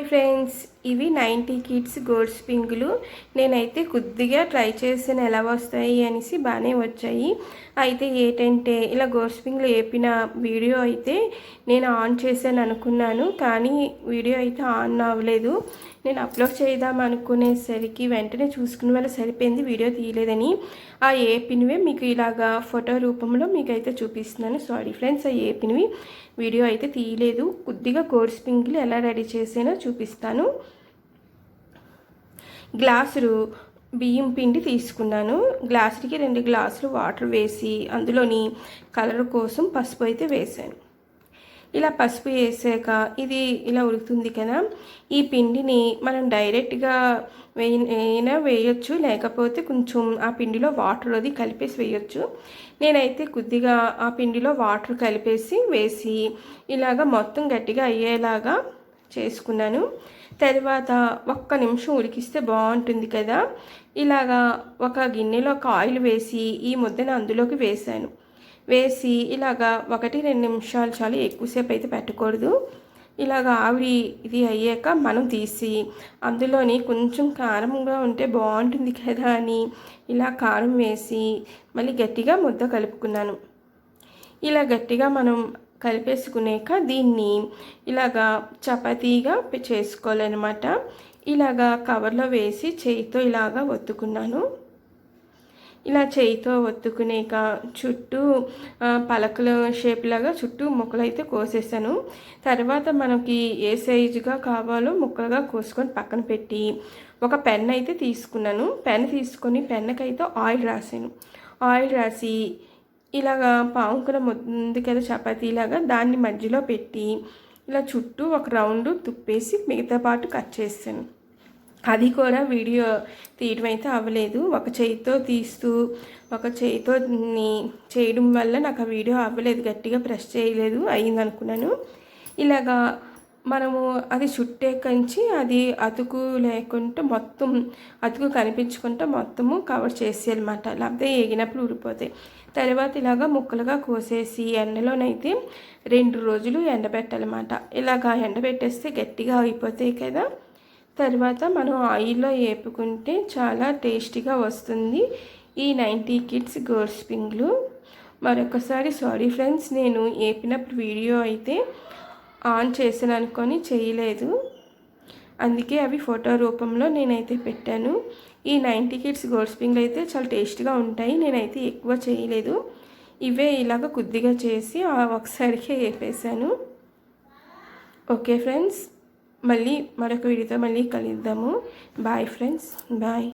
Hi friends ఇవి ninety kids గోల్డ్స్ స్పింగులు. నేనైతే కొద్దిగా ట్రై చేసిన ఎలా వస్తాయి అనేసి బాగానే వచ్చాయి. అయితే ఏంటంటే ఇలా గోల్డ్స్ స్పింగ్లు వేపిన వీడియో అయితే నేను ఆన్ చేశాను అనుకున్నాను కానీ వీడియో అయితే ఆన్ అవ్వలేదు. నేను అప్లోడ్ చేద్దాం అనుకునేసరికి వెంటనే చూసుకునే వల్ల సరిపోయింది వీడియో తీయలేదని. ఆ ఏపినవే మీకు ఇలాగా ఫోటో రూపంలో మీకు అయితే చూపిస్తున్నాను. సారీ ఫ్రెండ్స్ ఆ ఏపినవి వీడియో అయితే తీయలేదు. కొద్దిగా గోడ్స్ స్పింగ్లు ఎలా రెడీ చేసానో చూపిస్తాను. గ్లాసులు బియ్యం పిండి తీసుకున్నాను. గ్లాసులకి రెండు గ్లాసులు వాటర్ వేసి అందులోని కలర్ కోసం పసుపు అయితే వేసాను ఇలా పసుపు వేసాక ఇది ఇలా ఉడుకుతుంది కదా ఈ పిండిని మనం డైరెక్ట్గా వేయినా వేయొచ్చు లేకపోతే కొంచెం ఆ పిండిలో వాటర్ అది కలిపేసి వేయొచ్చు. నేనైతే కొద్దిగా ఆ పిండిలో వాటర్ కలిపేసి వేసి ఇలాగ మొత్తం గట్టిగా అయ్యేలాగా చేసుకున్నాను. తర్వాత ఒక్క నిమిషం ఉడికిస్తే బాగుంటుంది కదా. ఇలాగా ఒక గిన్నెలో ఒక ఆయిల్ వేసి ఈ ముద్దను అందులోకి వేసాను. వేసి ఇలాగా ఒకటి రెండు నిమిషాలు చాలా ఎక్కువసేపు అయితే పెట్టకూడదు. ఇలాగ ఆవిరి ఇది అయ్యాక మనం తీసి అందులోని కొంచెం కారంగా ఉంటే బాగుంటుంది కదా అని ఇలా కారం వేసి మళ్ళీ గట్టిగా ముద్ద కలుపుకున్నాను. ఇలా గట్టిగా మనం కలిపేసుకునేక దీన్ని ఇలాగా చపాతీగా చేసుకోవాలన్నమాట. ఇలాగా కవర్లో వేసి చేయితో ఇలాగా ఒత్తుకున్నాను. ఇలా చేయితో ఒత్తుకునేక చుట్టూ పలకల షేప్ లాగా చుట్టూ ముక్కలు అయితే కోసేసాను. తర్వాత మనకి ఏ సైజుగా కావాలో ముక్కలుగా కోసుకొని పక్కన పెట్టి ఒక పెన్ అయితే తీసుకున్నాను. పెన్ తీసుకొని పెన్నకైతే ఆయిల్ రాసాను. ఆయిల్ రాసి ఇలాగా పావుకుల ముందు కదా చపాతీలాగా దాన్ని మధ్యలో పెట్టి ఇలా చుట్టూ ఒక రౌండ్ తుప్పేసి మిగతా పాటు కట్ చేస్తాను. అది కూడా వీడియో తీయడం అయితే అవ్వలేదు. ఒక చేయితో తీస్తూ ఒక చేయితో చేయడం వల్ల నాకు ఆ వీడియో అవ్వలేదు. గట్టిగా ప్రెస్ చేయలేదు. అయింది అనుకున్నాను ఇలాగా మనము అది చుట్టే కంచి అది అతుకు లేకుండా మొత్తం అతుకు కనిపించుకుంటూ మొత్తము కవర్ చేసేయాలన్నమాట లేకపోతే ఏగినప్పుడు ఊడిపోతాయి తర్వాత ఇలాగా ముక్కలుగా కోసేసి ఎండలోనైతే రెండు రోజులు ఎండబెట్టాలన్నమాట. ఇలాగా ఎండబెట్టేస్తే గట్టిగా అయిపోతాయి కదా. తర్వాత మనం ఆయిల్లో వేపుకుంటే చాలా టేస్టీగా వస్తుంది. ఈ నైంటీ కిడ్స్ గర్ల్స్ పింగ్లు మరొకసారి సారీ ఫ్రెండ్స్ నేను వేపినప్పుడు వీడియో అయితే ఆన్ చేసాను అనుకొని చేయలేదు. అందుకే అవి ఫోటో రూపంలో నేనైతే పెట్టాను. ఈ నైంటీ కిడ్స్ గోల్డ్ స్ప్రింగ్లు అయితే చాలా టేస్ట్గా ఉంటాయి. నేనైతే ఎక్కువ చేయలేదు. ఇవే ఇలాగ కొద్దిగా చేసి ఒకసారికే వేపేసాను ఓకే ఫ్రెండ్స్ మళ్ళీ మరొక వీడియోతో మళ్ళీ కలుద్దాము. Bye friends bye.